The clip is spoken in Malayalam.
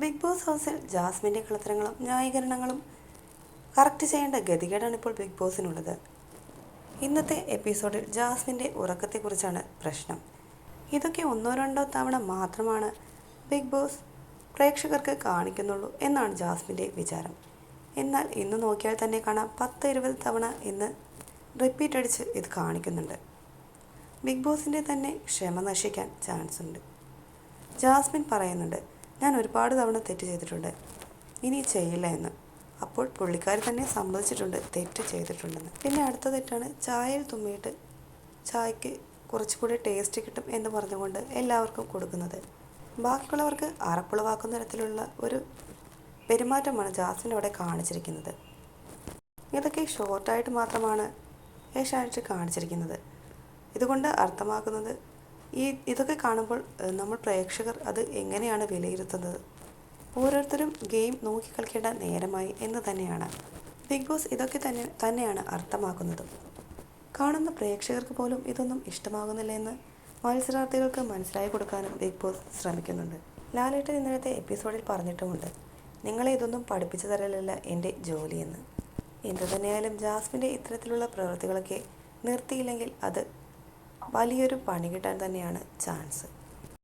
ബിഗ് ബോസ് ഹൗസിൽ ജാസ്മിന്റെ കളത്തരങ്ങളും ന്യായീകരണങ്ങളും കറക്റ്റ് ചെയ്യേണ്ട ഗതികേടാണ് ഇപ്പോൾ ബിഗ് ബോസിനുള്ളത്. ഇന്നത്തെ എപ്പിസോഡിൽ ജാസ്മിന്റെ ഉറക്കത്തെക്കുറിച്ചാണ് പ്രശ്നം. ഇതൊക്കെ ഒന്നോ രണ്ടോ തവണ മാത്രമാണ് ബിഗ് ബോസ് പ്രേക്ഷകർക്ക് കാണിക്കുന്നുള്ളൂ എന്നാണ് ജാസ്മിന്റെ വിചാരം. എന്നാൽ ഇന്ന് നോക്കിയാൽ തന്നെ കാണാം പത്ത് ഇരുപത് തവണ ഇന്ന് റിപ്പീറ്റ് അടിച്ച് ഇത് കാണിക്കുന്നുണ്ട്. ബിഗ് ബോസിന്റെ തന്നെ ക്ഷമ നശിക്കാൻ ചാൻസ് ഉണ്ട് ജാസ്മിൻ പറയുന്നുണ്ട് ഞാൻ ഒരുപാട് തവണ തെറ്റ് ചെയ്തിട്ടുണ്ട്. ഇനി ചെയ്യില്ല എന്ന്. അപ്പോൾ പുള്ളിക്കാരി തന്നെ സമ്മതിച്ചിട്ടുണ്ട് തെറ്റ് ചെയ്തിട്ടുണ്ടെന്ന്. പിന്നെ അടുത്ത തെറ്റാണ് ചായയിൽ തുമ്മിയിട്ട് ചായക്ക് കുറച്ചുകൂടി ടേസ്റ്റ് കിട്ടും എന്ന് പറഞ്ഞുകൊണ്ട് എല്ലാവർക്കും കൊടുക്കുന്നത്. ബാക്കിയുള്ളവർക്ക് അറപ്പുളവാക്കുന്ന തരത്തിലുള്ള ഒരു പെരുമാറ്റമാണ് ജാസ്മിൻ അവിടെ കാണിച്ചിരിക്കുന്നത്. ഇതൊക്കെ ഷോർട്ടായിട്ട് മാത്രമാണ് ഏഷ്യാനെറ്റ് കാണിച്ചിരിക്കുന്നത്. ഇതുകൊണ്ട് അർത്ഥമാക്കുന്നത് ഈ ഇതൊക്കെ കാണുമ്പോൾ നമ്മൾ പ്രേക്ഷകർ അത് എങ്ങനെയാണ് വിലയിരുത്തുന്നത്? ഓരോരുത്തരും ഗെയിം നോക്കി കളിക്കേണ്ട നേരമായി എന്ന് തന്നെയാണ്. ബിഗ് ബോസ് ഇതൊക്കെ തന്നെ തന്നെയാണ് അർത്ഥമാക്കുന്നത്. കാണുന്ന പ്രേക്ഷകർക്ക് പോലും ഇതൊന്നും ഇഷ്ടമാകുന്നില്ല എന്ന് മത്സരാർത്ഥികൾക്ക് മനസ്സിലായി കൊടുക്കാനും ബിഗ് ബോസ് ശ്രമിക്കുന്നുണ്ട്. ലാലേട്ടൻ ഇന്നലത്തെ എപ്പിസോഡിൽ പറഞ്ഞിട്ടുമുണ്ട് നിങ്ങളെ ഇതൊന്നും പഠിപ്പിച്ചു തരലല്ല എന്റെ ജോലിയെന്ന്. എന്തു തന്നെയായാലും ജാസ്മിന്റെ ഇത്തരത്തിലുള്ള പ്രവൃത്തികളൊക്കെ നിർത്തിയില്ലെങ്കിൽ അത് വലിയൊരു പണി കിട്ടാൻ തന്നെയാണ് ചാൻസ്.